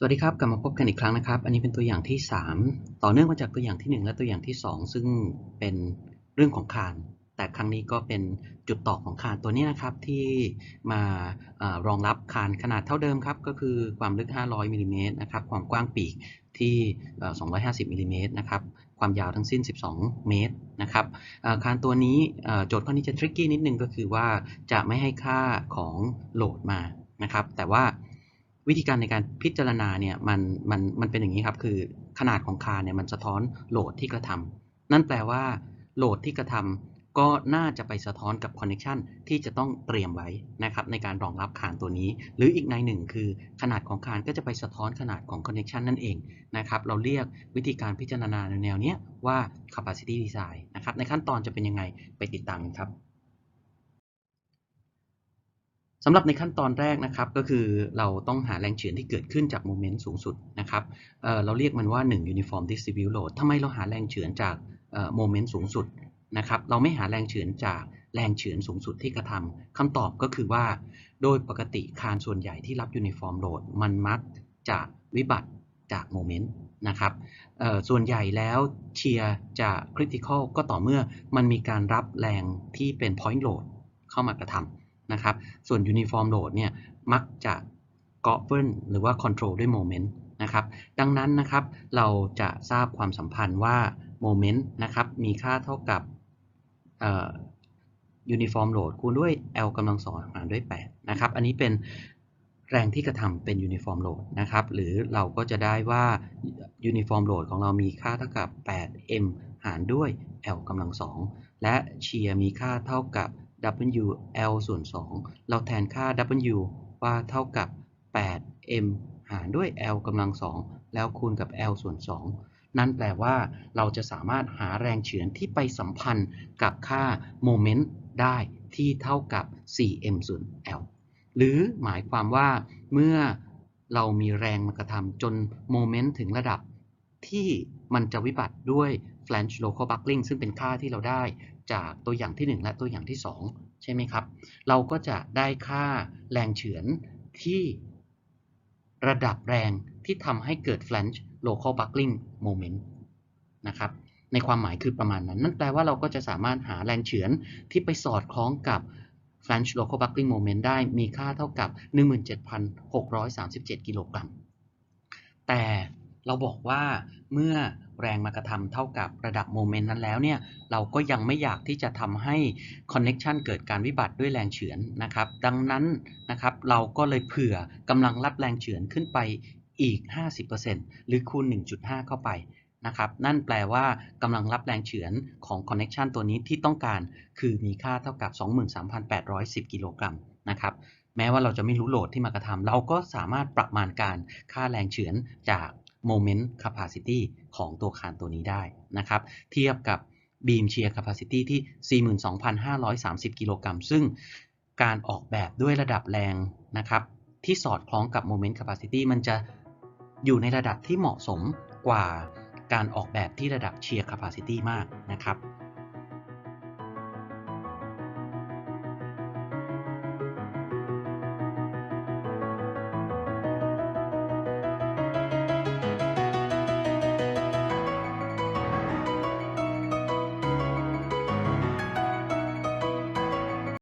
สวัสดีครับกลับมาพบกันอีกครั้งนะครับ อันนี้เป็นตัวอย่างที่ 3 ต่อเนื่องมาจากตัวอย่างที่ 1 และตัวอย่างที่ 2 ซึ่งเป็นเรื่องของคาน แต่ครั้งนี้ก็เป็นจุดต่อของคานตัวนี้นะครับที่มารารองรับคานขนาดเท่าเดิมครับก็คือความลึก 500มิลลิเมตรนะครับความกว้างปีกที่ 250มิลลิเมตรนะครับความยาวทั้งสิ้น 12 เมตรนะครับคานตัวนี้โจทย์ข้อนี้จะทริกกี้นิดนึงก็คือว่าจะไม่ให้ค่าของโหลดมานะครับแต่ว่า วิธีการในการพิจารณาเนี่ยมันมันมันเป็นอย่างนี้ครับคือขนาดของคานเนี่ยมันสะท้อนโหลดที่กระทำนั่นแปลว่าโหลดที่กระทำก็น่าจะไปสะท้อนกับคอนเน c t ชันที่จะต้องเตรียมไว้นะครับในการรองรับคานตัวนี้ หรืออีกในหนึ่งคือขนาดของคานก็จะไปสะท้อนขนาดของคอนเน c t ชันนั่นเองนะครับเราเรียกวิธีการพิจารณาในแนวเนี้ยว่า capacity design นะครับในขั้นตอนจะเป็นยังไงไปติดตามครับ สำหรับในขั้นตอนแรกนะครับก็คือเราต้องหาแรงเฉือนที่เกิดขึ้นจากโมเมนต์สูงสุดนะครับเเราเรียกมันว่า 1 uniform distribute load ทำไมเราหาแรงเฉือนจากโมเมนต์สูงสุดนะครับเราไม่หาแรงเฉือนจากแรงเฉือนสูงสุดที่กระทำคำตอบก็คือว่า โดยปกติคานส่วนใหญ่ที่รับ uniform load มันมักจะวิบัติจากโมเมนต์นะครับส่วนใหญ่แล้วเชียร์จะ critical ก็ต่อเมื่อมันมีการรับแรงที่เป็น point load เข้ามากระทำ นะครับ ส่วน uniform load เนี่ยมักจะ govern หรือว่า control ด้วย moment นะครับ ดังนั้นนะครับเราจะทราบความสัมพันธ์ว่า moment นะครับมีค่าเท่ากับ uniform load คูณด้วย L กำลังสองหารด้วย 8 นะครับ อันนี้เป็นแรงที่กระทำเป็น uniform load นะครับ หรือเราก็จะได้ว่า uniform load ของเรามีค่าเท่ากับ 8m หารด้วย L กำลังสองและเชียร์มีค่าเท่ากับ W L ส่วน 2 เราแทนค่า W ว่าเท่ากับ 8m หารด้วย L กำลัง 2 แล้วคูณกับ L ส่วน 2 นั่นแปลว่าเราจะสามารถหาแรงเฉือนที่ไปสัมพันธ์กับค่าโมเมนต์ได้ที่เท่ากับ 4m ส่วน L หรือหมายความว่าเมื่อเรามีแรงมากระทำจนโมเมนต์ถึงระดับที่มันจะวิบัติด้วย flange local buckling ซึ่งเป็นค่าที่เราได้ จากตัวอย่างที่ 1 และตัวอย่างที่ 2 ใช่ไหมครับ เราก็จะได้ค่าแรงเฉือนที่ระดับแรงที่ทำให้เกิด flange local buckling moment นะครับในความหมายคือประมาณนั้น นั่นแปลว่าเราก็จะสามารถหาแรงเฉือนที่ไปสอดคล้องกับ flange local buckling moment ได้มีค่าเท่ากับ 17,637 กิโลกรัมแต่ เราบอกว่าเมื่อแรงมากระทำเท่ากับระดับโมเมนต์นั้นแล้วเนี่ยเราก็ยังไม่อยากที่จะทำให้คอนเน็ชันเกิดการวิบัติด้วยแรงเฉือนนะครับดังนั้นนะครับเราก็เลยเผื่อกำลังรับแรงเฉือนขึ้นไปอีก 50%หรือคูณ 1.5 เข้าไปนะครับนั่นแปลว่ากำลังรับแรงเฉือนของคอนเน็ชันตัวนี้ที่ต้องการคือมีค่าเท่ากับ 23,810 กิโลกรัมนะครับแม้ว่าเราจะไม่รู้โหลดที่มากระทำเราก็สามารถประมาณการค่าแรงเฉือนจาก moment capacity ของตัวคานตัวนี้ได้นะครับ เทียบกับบีมเชียร์ capacity ที่ 42,530 กิโลกรัม ซึ่งการออกแบบด้วยระดับแรงนะครับ ที่สอดคล้องกับ moment capacity มันจะอยู่ในระดับที่เหมาะสมกว่าการออกแบบที่ระดับเชียร์ capacity มากนะครับ